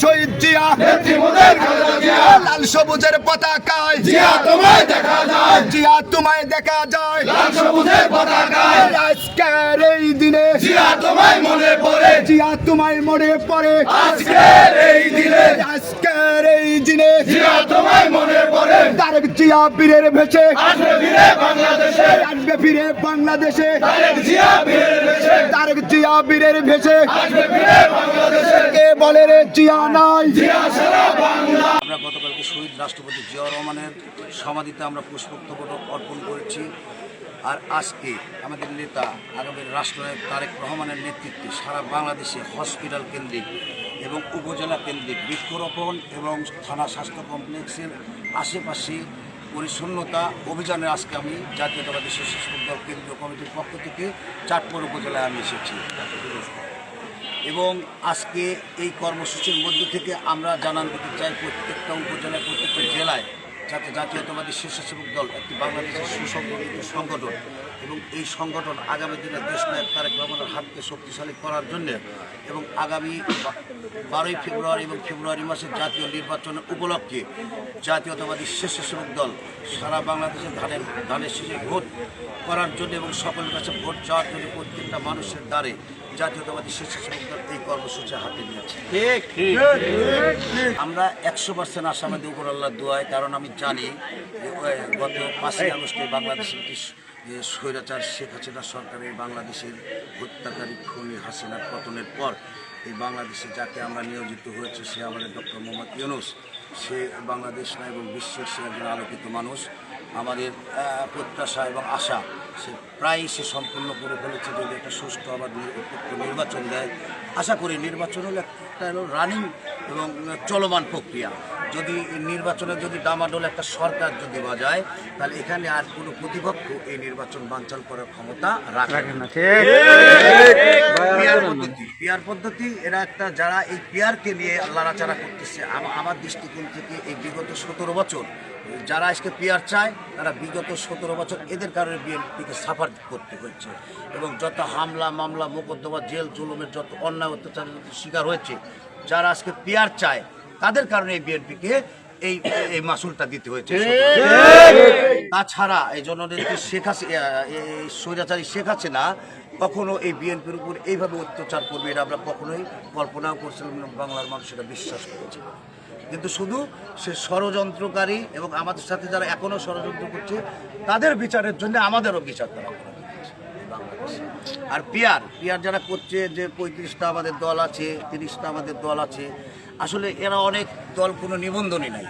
শহীদ জিয়া। লাল সবুজের পতাকায়। জিয়া তোমায় দেখা যায়। জিয়া তোমায় দেখা যায়। লাল সবুজের পতাকায়। আজকের এই দিনে। জিয়া তোমায় মনে পড়ে। জিয়া তোমায় মনে পড়ে। আজকের এই দিনে। আজকের এই দিনে। জিয়া তোমায় মনে পড়ে। তারেক জিয়া বীরের ভেসে। আসবে ফিরে বাংলাদেশে। আসবে ফিরে বাংলাদেশে। তারেক জিয়া বীরের ভেসে। তারেক জিয়া বীরের ভেসে। আসবে ফিরে বাংলাদেশে। বলে রে নাই। আমরা গতকালকে শহীদ রাষ্ট্রপতি জিয়া রহমানের সমাধিতে আমরা পুষ্পস্তবক অর্পণ করেছি। আর আজকে আমাদের নেতা আগামী রাষ্ট্রনায়ক তারেক রহমানের নেতৃত্বে সারা বাংলাদেশে হসপিটাল কেন্দ্রিক এবং উপজেলা কেন্দ্রিক বৃক্ষরোপণ এবং থানা স্বাস্থ্য কমপ্লেক্সের আশেপাশে পরিচ্ছন্নতা অভিযানে আজকে আমি জাতীয়তাবাদী স্বেচ্ছাসেবক দল কেন্দ্রীয় কমিটির পক্ষ থেকে চাটপুর উপজেলায় আমি এসেছি। এবং আজকে এই কর্মসূচির মধ্য থেকে আমরা জানান দিতে চাই প্রত্যেকটা উপজেলায়, প্রত্যেকটা জেলায় যাতে জাতীয়তাবাদী স্বেচ্ছাসেবক দল, একটি বাংলাদেশের সুসংগঠিত সংগঠন এবং এই সংগঠন আগামী দিনে দেশ নায়ক তারেক রহমানের হাতকে শক্তিশালী করার জন্য এবং আগামী বারোই ফেব্রুয়ারি এবং ফেব্রুয়ারি মাসের জাতীয় নির্বাচন উপলক্ষে জাতীয়তাবাদী স্বেচ্ছাসেবক দল সারা বাংলাদেশে ধানের ধানের শীষে ভোট করার জন্য এবং সকলের কাছে ভোট চাওয়ার জন্য প্রত্যেকটা মানুষের দ্বারে জাতীয়তাবাদী স্বেচ্ছাসেবক দল এই কর্মসূচি হাতে নিয়েছে। আমরা একশো পার্সেন্ট আসামাদি উপর আল্লাহ দোয়ায় কারণ আমি জানি গত পাঁচই আগস্টে বাংলাদেশের একটি যে স্বৈরাচার শেখ হাসিনা সরকারের বাংলাদেশের হত্যাকারী খুনি হাসিনার পতনের পর এই বাংলাদেশে যাকে আমরা নিয়োজিত হয়েছে সে আমাদের ডক্টর মোহাম্মদ ইউনুস। সে বাংলাদেশ না এবং বিশ্বের সে একজন আলোকিত মানুষ। আমাদের প্রত্যাশা এবং আশা সে প্রায় সে সম্পূর্ণ করে ফেলেছে যদি একটা সুষ্ঠু আবার নির্বাচন দেয়। আশা করি নির্বাচন হলো একটা হলো রানিং এবং চলমান প্রক্রিয়া। যদি এই নির্বাচনে যদি ডামাডোল একটা সরকার যদি বাজায় তাহলে এখানে আর কোনো প্রতিপক্ষ এই নির্বাচন বানচাল করার ক্ষমতা রাখে না। পিয়ার পদ্ধতি পিয়ার পদ্ধতি এরা একটা যারা এই পিয়ারকে নিয়ে লড়াচাড়া করতেছে আম- আমার দৃষ্টিকোণ থেকে এই বিগত সতেরো বছর যারা আজকে পিয়ার চায় তারা বিগত সতেরো বছর এদের কারণে বিএনপিকে সাফার করতে হচ্ছে এবং যত হামলা, মামলা, মোকদ্দমা, জেল, জুলুমের যত অন্যায় অত্যাচারের শিকার হয়েছে, যারা আজকে পিয়ার চায়, তাদের কারণে এই বিএনপিকে এই এই মাসুলটা দিতে হয়েছে। তাছাড়া এই জননেত্রী শেখ হাসিনা স্বৈরাচারী শেখ হাসিনা কখনো এই বিএনপির উপর এইভাবে অত্যাচার করবে, এটা আমরা কখনোই কল্পনাও করছিলাম বাংলার মানুষ এটা বিশ্বাস করেছে কিন্তু শুধু সে ষড়যন্ত্রকারী এবং আমাদের সাথে যারা এখনও ষড়যন্ত্র করছে, তাদের বিচারের জন্য আমাদেরও বিচার করে। আর পিয়ার পিয়ার যারা করছে যে পঁয়ত্রিশটা আমাদের দল আছে, তিরিশটা আমাদের দল আছে, আসলে এরা অনেক দল কোনো নিবন্ধনই নাই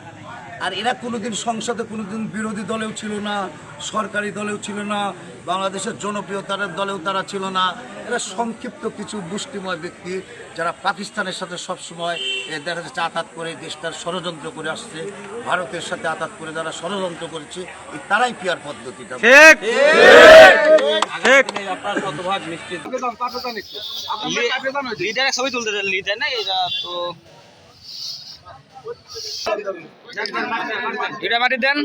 আর এরা কোনোদিন সংসদে, কোনোদিন বিরোধী দলেও ছিল না, সরকারি দলেও ছিল না, বাংলাদেশের জনপ্রিয়তার দলেও তারা ছিল না এরা সংক্ষিপ্ত কিছু মুষ্টিময় ব্যক্তি যারা পাকিস্তানের সাথে সবসময় এ দেখা যাচ্ছে আঘাত করে দেশটার ষড়যন্ত্র করে আসছে ভারতের সাথে আঘাত করে যারা ষড়যন্ত্র করেছে এই তারাই পিয়ার পদ্ধতিটা। আপনার শতভাগ লিডারের ছবি তুলতে লিডার না এটা তো এটা মাটি দেন।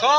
সব